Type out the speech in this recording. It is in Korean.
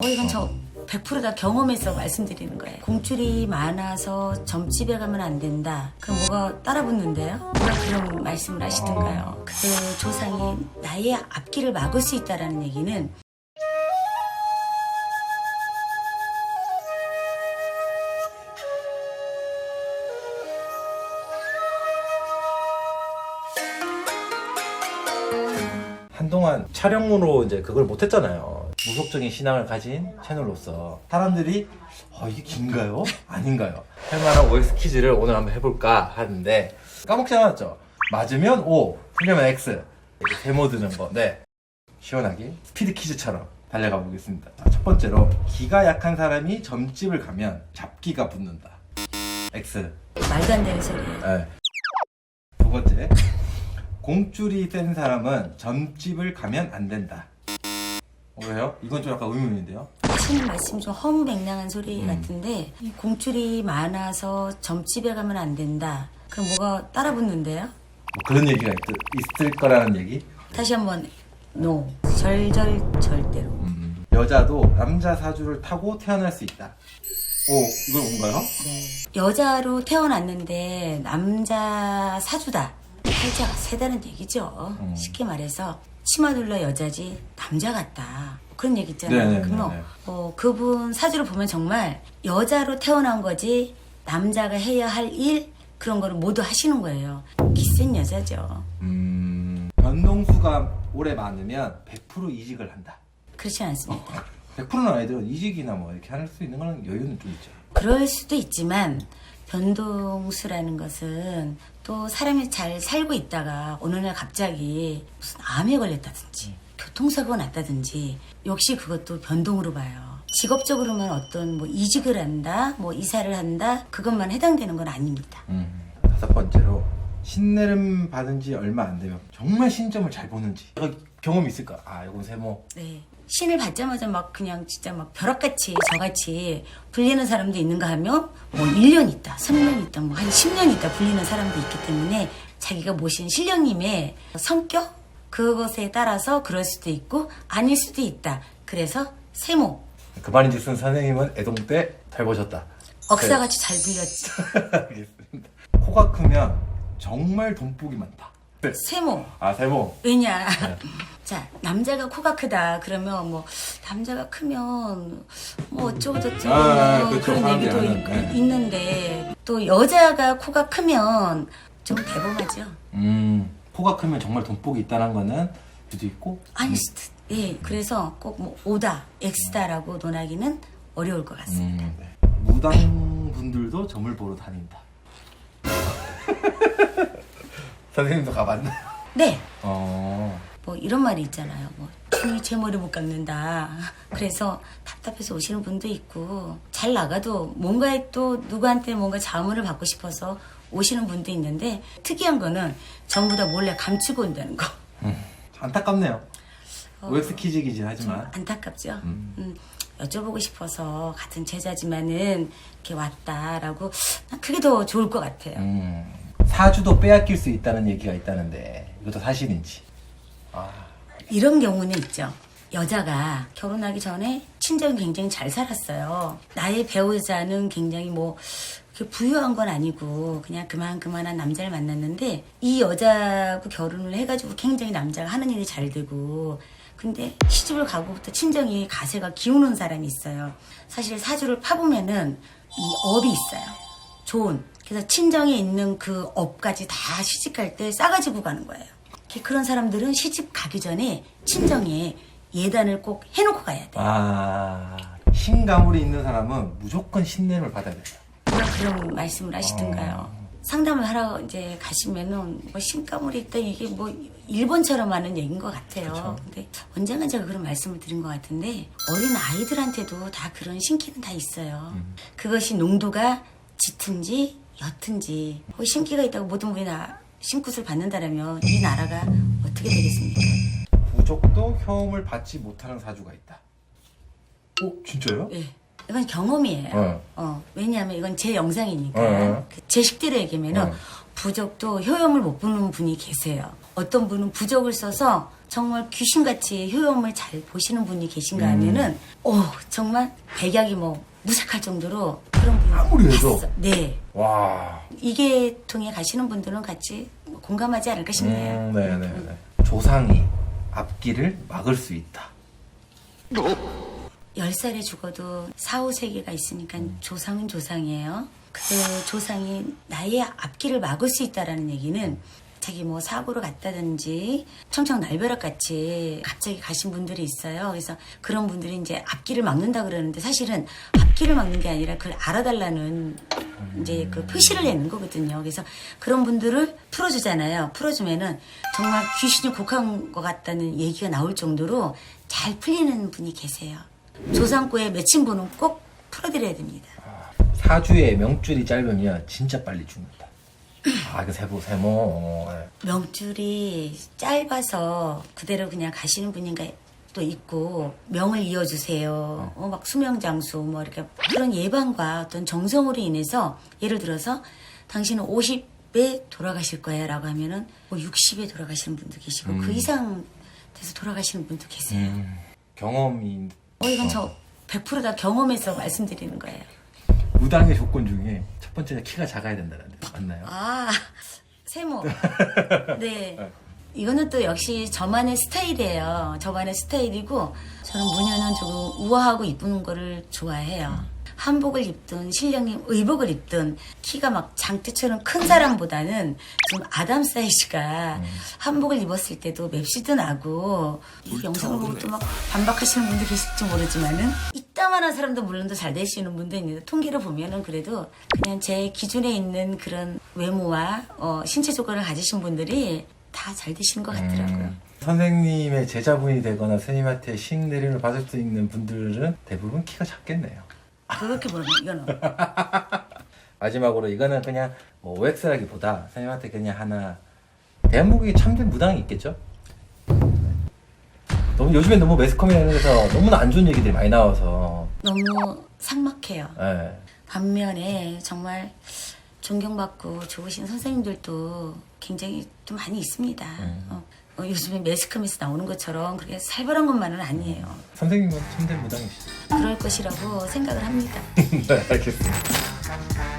어, 이건 저 100%다 경험해서 말씀드리는 거예요. 공줄이 많아서 점집에 가면 안 된다. 그럼 뭐가 따라 붙는데요? 누가 그런 말씀을 하시던가요? 그 조상이 나의 앞길을 막을 수 있다라는 얘기는 한동안 촬영으로 이제 그걸 못했잖아요. 무속적인 신앙을 가진 채널로서 사람들이 어, 이게 긴가요? 아닌가요? 할 만한 OX 퀴즈를 오늘 한번 해볼까 하는데 까먹지 않았죠? 맞으면 O, 틀리면 X 이렇게 세모 드는 거. 네. 시원하게 스피드 퀴즈처럼 달려가 보겠습니다. 자, 첫 번째로 기가 약한 사람이 점집을 가면 잡기가 붙는다. X. 말도 안 되는 소리예요. 네. 두 번째. 공줄이 센 사람은 점집을 가면 안 된다. 어, 왜요? 이건 좀 약간 의문인데요. 하시는 말씀이 좀 허무맹랑한 소리 음. 같은데 이 공줄이 많아서 점집에 가면 안 된다. 그럼 뭐가 따라 붙는데요? 뭐 그런 얘기가 있, 있을 거라는 얘기? 다시 한번 no 절절 절대로 음. 여자도 남자 사주를 타고 태어날 수 있다. 오, 이건 뭔가요? 네. 여자로 태어났는데 남자 사주다 살자가 세다는 얘기죠 음. 쉽게 말해서 치마 둘러 여자지 남자 같다 그런 얘기 있잖아요 네네네네. 그러면 어, 그분 사주를 보면 정말 여자로 태어난 거지 남자가 해야 할 일 그런 거를 모두 하시는 거예요 기센 여자죠 음. 변동수가 오래 많으면 100% 이직을 한다. 그렇지 않습니다 100%는 아니더라도 이직이나 뭐 이렇게 할 수 있는 거는 여유는 좀 있죠. 그럴 수도 있지만 변동수라는 것은 또 사람이 잘 살고 있다가 어느 날 갑자기 무슨 암에 걸렸다든지 교통사고가 났다든지 역시 그것도 변동으로 봐요. 직업적으로만 어떤 뭐 이직을 한다, 뭐 이사를 한다 그것만 해당되는 건 아닙니다. 음. 다섯 번째로 신내림 받은 지 얼마 안 되면 정말 신점을 잘 보는지 내가 경험이 있을까? 아 이건 세모 네. 신을 받자마자 막 그냥 진짜 막 벼락같이 저같이 불리는 사람도 있는가 하면 뭐 1년 있다, 3년 있다, 뭐 한 10년 있다 불리는 사람도 있기 때문에 자기가 모신 신령님의 성격 그것에 따라서 그럴 수도 있고 아닐 수도 있다. 그래서 세모 그 말인즉슨 선생님은 애동 때 잘 보셨다. 억사같이 잘 불렸죠. 알겠습니다. 코가 크면 정말 돈복이 많다. 네. 세모 아 세모. 왜냐? 네. 자, 남자가 코가 크다. 그러면 뭐, 남자가 크면, 뭐, 어쩌고저쩌고, 아, 뭐 그렇죠. 그런 얘기도 사람들이 있, 네. 있는데, 또 여자가 코가 크면 좀 대범하죠. 음 코가 크면 정말 돈복이 있다는 거는 수도 있고. 수도, 예. 그래서 꼭 뭐, 오다, X다라고 논하기는 어려울 것 같습니다. 음, 네. 무당 분들도 점을 보러 다닌다. 선생님도 가봤나요? 네. 어. 뭐 이런 말이 있잖아요. 뭐 충이 제 머리 못 깎는다. 그래서 답답해서 오시는 분도 있고 잘 나가도 뭔가에 또 누구한테 뭔가 자문을 받고 싶어서 오시는 분도 있는데 특이한 거는 전부 다 몰래 감추고 온다는 거. 안타깝네요. 어. OX 퀴즈이긴 하지만. 안타깝죠. 음. 음, 여쭤보고 싶어서 같은 제자지만은 이렇게 왔다라고 난 그게 더 좋을 것 같아요. 음, 사주도 빼앗길 수 있다는 얘기가 있다는데 이것도 사실인지. 아, 이런 경우는 있죠. 여자가 결혼하기 전에 친정이 굉장히 잘 살았어요. 나의 배우자는 굉장히 뭐 부유한 건 아니고 그냥 그만 그만한 남자를 만났는데 이 여자하고 결혼을 해가지고 굉장히 남자가 하는 일이 잘 되고 근데 시집을 가고부터 친정이 가세가 기우는 사람이 있어요. 사실 사주를 파보면은 이 업이 있어요. 좋은. 그래서 친정에 있는 그 업까지 다 시집 갈 때 싸가지고 가는 거예요. 그런 사람들은 시집 가기 전에 친정에 예단을 꼭 해놓고 가야 돼. 아, 신가물이 있는 사람은 무조건 신냄을 받아야 돼요. 누가 그런 말씀을 하시던가요? 어. 상담을 하러 이제 가시면은 뭐 신가물이 있다 이게 뭐 일본처럼 하는 얘기인 것 같아요. 그쵸. 근데 언젠가 제가 그런 말씀을 드린 것 같은데 어린 아이들한테도 다 그런 신기는 다 있어요. 음. 그것이 농도가 짙은지 옅은지 뭐 신기가 있다고 모든 분이 다 신굿을 받는다라면 이 나라가 어떻게 되겠습니까? 부족도 효험을 받지 못하는 사주가 있다. 오, 진짜요? 예. 이건 경험이에요. 어. 어, 왜냐하면 이건 제 영상이니까 어. 그제 식대로 얘기하면은 어. 부적도 효염을 못 보는 분이 계세요. 어떤 분은 부적을 써서 정말 귀신같이 효염을 잘 보시는 분이 계신가 하면은 오 정말 백약이 뭐 무색할 정도로 그런 분이 아무리 해도? 봤어. 네. 와. 이게 통해 가시는 분들은 같이 공감하지 않을까 싶네요. 음, 네네네. 조상이 앞길을 막을 수 있다. 열살에 죽어도 4, 5세기가 있으니까 조상은 조상이에요. 그 조상이 나의 앞길을 막을 수 있다라는 얘기는 자기 뭐 사고를 갔다든지 청청 날벼락 같이 갑자기 가신 분들이 있어요. 그래서 그런 분들이 이제 앞길을 막는다 그러는데 사실은 앞길을 막는 게 아니라 그걸 알아달라는 이제 그 표시를 내는 거거든요. 그래서 그런 분들을 풀어주잖아요. 풀어주면은 정말 귀신이 곡한 것 같다는 얘기가 나올 정도로 잘 풀리는 분이 계세요. 조상고에 맺힌 분은 꼭 풀어드려야 됩니다. 사주의 명줄이 짧으면 진짜 빨리 죽는다. 아, 이거 세모, 세모. 어, 네. 명줄이 짧아서 그대로 그냥 가시는 분인가 또 있고 명을 이어주세요. 어, 막 수명장수 뭐 이렇게 그런 예방과 어떤 정성으로 인해서 예를 들어서 당신은 50에 돌아가실 거야라고 하면은 뭐 60에 돌아가시는 분도 계시고 그 이상 돼서 돌아가시는 분도 계세요. 음, 경험이. 어 이건 저 100%다 경험해서 말씀드리는 거예요. 무당의 조건 중에 첫 번째는 키가 작아야 된다는데 맞나요? 아, 세모. 네. 이거는 또 역시 저만의 스타일이에요. 저만의 스타일이고, 저는 무녀는 조금 우아하고 이쁜 거를 좋아해요. 한복을 입든 신령님 의복을 입든 키가 막 장대처럼 큰 사람보다는 좀 아담 사이즈가 한복을 입었을 때도 맵시도 나고 이 영상을 보고 또 막 반박하시는 분도 계실지 모르지만은 이 따만한 사람도 물론 더잘 되시는 분도 있는데 통계를 보면은 그래도 그냥 제 기준에 있는 그런 외모와 어, 신체 조건을 가지신 분들이 다 잘 되시는 것 같더라고요. 음, 선생님의 제자분이 되거나 스님한테 신 내림을 받을 수 있는 분들은 대부분 키가 작겠네요. 그렇게 보면 이거는 마지막으로 이거는 그냥 뭐 OX라기보다 선생님한테 그냥 하나 대한민국에 참된 무당이 있겠죠? 너무 요즘에 너무 매스컴이나 이런 데서 너무나 안 좋은 얘기들이 많이 나와서 너무 삭막해요. 예. 반면에 정말 존경받고 좋으신 선생님들도 굉장히 좀 많이 있습니다. 어, 어, 요즘에 매스컴에서 나오는 것처럼 그렇게 살벌한 것만은 아니에요. 선생님은 참된 무당이시죠? 그럴 것이라고 생각을 합니다. 네 알겠습니다